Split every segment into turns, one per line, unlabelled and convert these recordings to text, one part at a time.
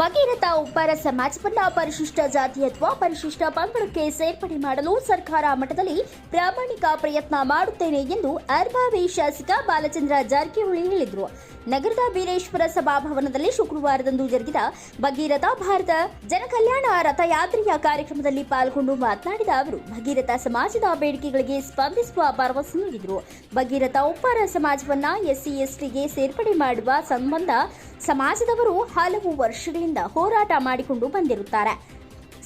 ಭಗೀರಥ ಉಪ್ಪಾರ ಸಮಾಜವನ್ನ ಪರಿಶಿಷ್ಟ ಜಾತಿ ಅಥವಾ ಪರಿಶಿಷ್ಟ ಪಂಗಡಕ್ಕೆ ಸೇರ್ಪಡೆ ಮಾಡಲು ಸರ್ಕಾರ ಮಟ್ಟದಲ್ಲಿ ಪ್ರಾಮಾಣಿಕ ಪ್ರಯತ್ನ ಮಾಡುತ್ತೇನೆ ಎಂದು ಅರ್ಭಾವಿ ಶಾಸಕ ಬಾಲಚಂದ್ರ ಜಾರಕಿಹೊಳಿ ಹೇಳಿದರು. ನಗರದ ವೀರೇಶ್ವರ ಸಭಾಭವನದಲ್ಲಿ ಶುಕ್ರವಾರದಂದು ಜರುಗಿದ ಭಗೀರಥ ಭಾರತ ಜನಕಲ್ಯಾಣ ರಥಯಾತ್ರೆಯ ಕಾರ್ಯಕ್ರಮದಲ್ಲಿ ಪಾಲ್ಗೊಂಡು ಮಾತನಾಡಿದ ಅವರು, ಭಗೀರಥ ಸಮಾಜದ ಬೇಡಿಕೆಗಳಿಗೆ ಸ್ಪಂದಿಸುವ ಭರವಸೆ ನೀಡಿದರು. ಭಗೀರಥ ಉಪ್ಪಾರ ಸಮಾಜವನ್ನ ಎಸ್ಸಿ, ಎಸ್ಟಿಗೆ ಸೇರ್ಪಡೆ ಮಾಡುವ ಸಂಬಂಧ ಸಮಾಜದವರು ಹಲವು ವರ್ಷಗಳಿಂದ ಹೋರಾಟ ಮಾಡಿಕೊಂಡು ಬಂದಿರುತ್ತಾರೆ.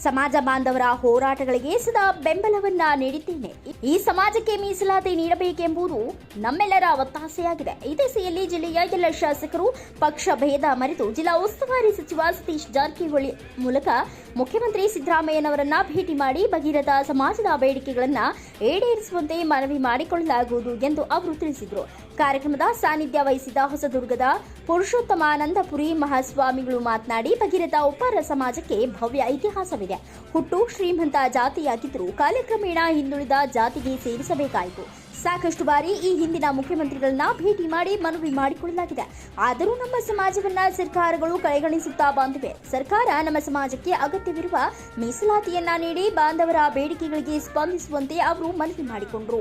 ಸಮಾಜ ಬಾಂಧವರ ಹೋರಾಟಗಳಿಗೆ ಸದಾ ಬೆಂಬಲವನ್ನ ನೀಡಿದ್ದೇನೆ. ಈ ಸಮಾಜಕ್ಕೆ ಮೀಸಲಾತಿ ನೀಡಬೇಕೆಂಬುದು ನಮ್ಮೆಲ್ಲರ ಒತ್ತಾಸೆಯಾಗಿದೆ. ಈ ದಿಸೆಯಲ್ಲಿ ಜಿಲ್ಲೆಯ ಎಲ್ಲ ಶಾಸಕರು ಪಕ್ಷ ಭೇದ ಮರೆತು ಜಿಲ್ಲಾ ಉಸ್ತುವಾರಿ ಸಚಿವ ಸತೀಶ್ ಜಾರಕಿಹೊಳಿ ಮೂಲಕ ಮುಖ್ಯಮಂತ್ರಿ ಸಿದ್ದರಾಮಯ್ಯನವರನ್ನ ಭೇಟಿ ಮಾಡಿ ಭಗೀರಥ ಸಮಾಜದ ಬೇಡಿಕೆಗಳನ್ನು ಈಡೇರಿಸುವಂತೆ ಮನವಿ ಮಾಡಿಕೊಳ್ಳಲಾಗುವುದು ಎಂದು ಅವರು ತಿಳಿಸಿದರು. ಕಾರ್ಯಕ್ರಮದ ಸಾನ್ನಿಧ್ಯ ವಹಿಸಿದ ಹೊಸದುರ್ಗದ ಪುರುಷೋತ್ತಮಾನಂದಪುರಿ ಮಹಾಸ್ವಾಮಿಗಳು ಮಾತನಾಡಿ, ಭಗೀರಥ ಉಪ್ಪಾರ ಸಮಾಜಕ್ಕೆ ಭವ್ಯ ಇತಿಹಾಸವಿದೆ. ಹುಟ್ಟು ಶ್ರೀಮಂತ ಜಾತಿಯಾಗಿದ್ದರೂ ಕಾಲಕ್ರಮೇಣ ಹಿಂದುಳಿದ ಜಾತಿಗೆ ಸೇರಿಸಬೇಕಾಯಿತು. ಸಾಕಷ್ಟು ಬಾರಿ ಈ ಹಿಂದಿನ ಮುಖ್ಯಮಂತ್ರಿಗಳನ್ನ ಭೇಟಿ ಮಾಡಿ ಮನವಿ ಮಾಡಿಕೊಳ್ಳಲಾಗಿದೆ. ಆದರೂ ನಮ್ಮ ಸಮಾಜವನ್ನ ಸರ್ಕಾರಗಳು ಕಡೆಗಣಿಸುತ್ತಾ ಬಂದಿವೆ. ಸರ್ಕಾರ ನಮ್ಮ ಸಮಾಜಕ್ಕೆ ಅಗತ್ಯವಿರುವ ಮೀಸಲಾತಿಯನ್ನ ನೀಡಿ ಬಾಂಧವರ ಬೇಡಿಕೆಗಳಿಗೆ ಸ್ಪಂದಿಸುವಂತೆ ಅವರು ಮನವಿ ಮಾಡಿಕೊಂಡರು.